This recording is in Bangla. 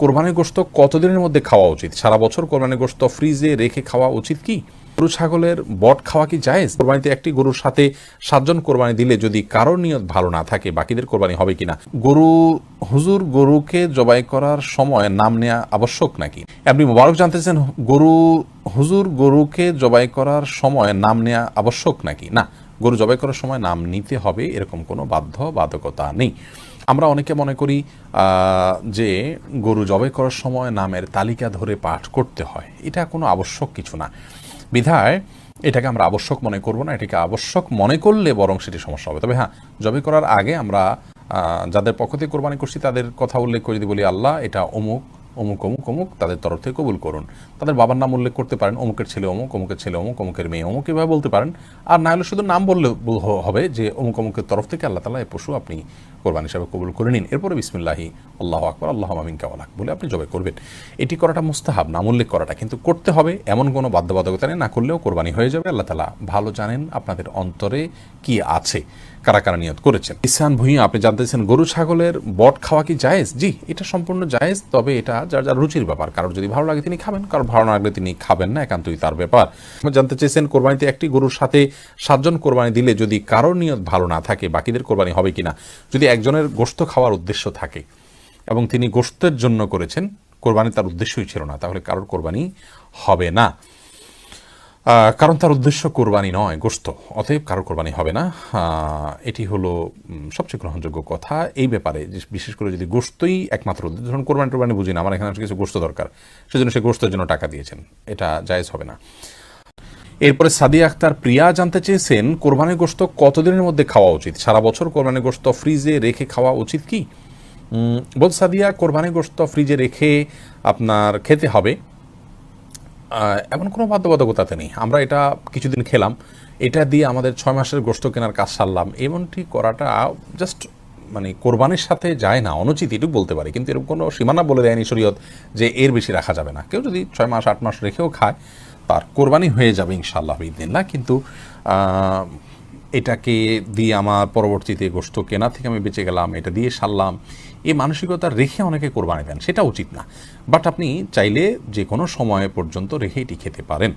কোরবানির গোস্ত কতদিনের মধ্যে খাওয়া উচিত? সারা বছর কোরবানির গোস্ত ফ্রিজে রেখে খাওয়া উচিত কি? গরু, ছাগলের বট খাওয়া কি জায়েজ? কোরবানিতে একটি গরুর সাথে সাতজন কোরবানি দিলে যদি কারোর নিয়ত ভালো না থাকে, বাকিদের কোরবানি হবে কিনা? গরু, হুজুর, গরুকে জবাই করার সময় নাম নেওয়া আবশ্যক নাকি? আপনি মোবারক জানতেছেন গরু, হুজুর, গরুকে জবাই করার সময় নাম নেওয়া আবশ্যক নাকি? না, গরু জবাই করার সময় নাম নিতে হবে, এরকম কোনো বাধ্য বাধকতা নেই। আমরা অনেকে মনে করি যে গরু জবাই করার সময় নামের তালিকা ধরে পাঠ করতে হয়। এটা কোনো আবশ্যক কিছু না। বিধায় এটাকে আমরা আবশ্যক মনে করব না, এটাকে আবশ্যক মনে করলে বরং সেটি সমস্যা হবে। তবে হ্যাঁ জবে করার আগে আমরা যাদের পক্ষ থেকে কোরবানি করছি তাদের কথা উল্লেখ করে দিই বলি, আল্লাহ এটা অমুক অমুক অমুক অমুক, তাদের তরফ থেকে কবুল করুন। তাদের বাবার নাম উল্লেখ করতে পারেন, অমুকের ছেলে অমুক, অমুকের ছেলে অমুক, অমুকের মেয়ে অমুক, এভাবে বলতে পারেন। আর না হলে শুধু নাম বললে বল- হবে যে অমুক, অমুকের তরফ থেকে আল্লাহ তালা এই পশু আপনি কোরবানি হিসাবে কবুল করে নিন। এরপরে বিসমিল্লাহি আল্লাহ আকবর, আল্লাহ মামিন কাওয়ালাক বলে আপনি জবাই করবেন। এটি করাটা মুস্তাহাব নাম উল্লেখ করাটা। কিন্তু করতে হবে, এমন কোনো বাধ্যবাধকতা নেই, না করলেও কোরবানি হয়ে যাবে। আল্লাহ তালা ভালো জানেন আপনাদের অন্তরে কি আছে, কারা কারা নিয়ত করেছেন। ইসান ভুঁইয়া, আপনি জানতেছেন গরু ছাগলের বট খাওয়া কি জায়েজ? জি, এটা সম্পূর্ণ জায়েজ, তবে এটা যার যার রুচির ব্যাপার। কারোর যদি ভালো লাগে তিনি খাবেন, কারোর ভালো না লাগলে তিনি খাবেন না, একান্তই তার ব্যাপার। জানতে চেয়েছেন কোরবানিতে একটি গরুর সাথে সাতজন কোরবানি দিলে যদি কারোর নিয়ত ভালো না থাকে, বাকিদের কোরবানি হবে কিনা? যদি একজনের গোশত খাওয়ার উদ্দেশ্য থাকে এবং তিনি গোশতের জন্য করেছেন। কোরবানি তার উদ্দেশ্যই ছিল না, তাহলে কারোর কোরবানি হবে না। কারণ তার উদ্দেশ্য কোরবানি নয়, গোস্ত, অতএব কারও কোরবানি হবে না। এটি হলো সবচেয়ে গ্রহণযোগ্য কথা। এই ব্যাপারে বিশেষ করে যদি গোস্তই একমাত্র উদ্দেশ্য, ধরুন কোরবানি টোরবানি বুঝি না, আমার এখানে কিছু গোস্ত দরকার, সেজন্য সে গোস্তের জন্য টাকা দিয়েছেন, এটা জায়েজ হবে না। এরপরে সাদিয়া আক্তার প্রিয়া জানতে চেয়েছেন, কোরবানির গোস্ত কতদিনের মধ্যে খাওয়া উচিত? সারা বছর কোরবানির গোস্ত ফ্রিজে রেখে খাওয়া উচিত কি? উম, বল সাদিয়া কোরবানির গোস্ত ফ্রিজে রেখে আপনার খেতে হবে। এমন কোনো বাধ্যবাধকতাতে নেই। আমরা এটা কিছুদিন খেলাম। এটা দিয়ে আমাদের ছয় মাসের গোস্ত কেনার কাজ সারলাম। এমনটি করাটা জাস্ট মানে কোরবানির সাথে যায় না। অনুচিত এটুকু বলতে পারি। কিন্তু এরকম কোনো সীমানা বলে দেয়নি শরীয়ত যে এর বেশি রাখা যাবে না। কেউ যদি ছয় মাস আট মাস রেখেও খায় তার কোরবানি হয়ে যাবে ইনশাআল্লাহ দিন না কিন্তু এটাকে দিয়ে আমার পরবর্তীতে গোস্ত কেনা থেকে আমি বেঁচে গেলাম, এটা দিয়ে সারলাম, এই মানসিকতা রেখে অনেকে কোরবানি দেন, সেটা উচিত না। বাট আপনি চাইলে যে কোনো সময় পর্যন্ত রেখে এটি খেতে পারেন।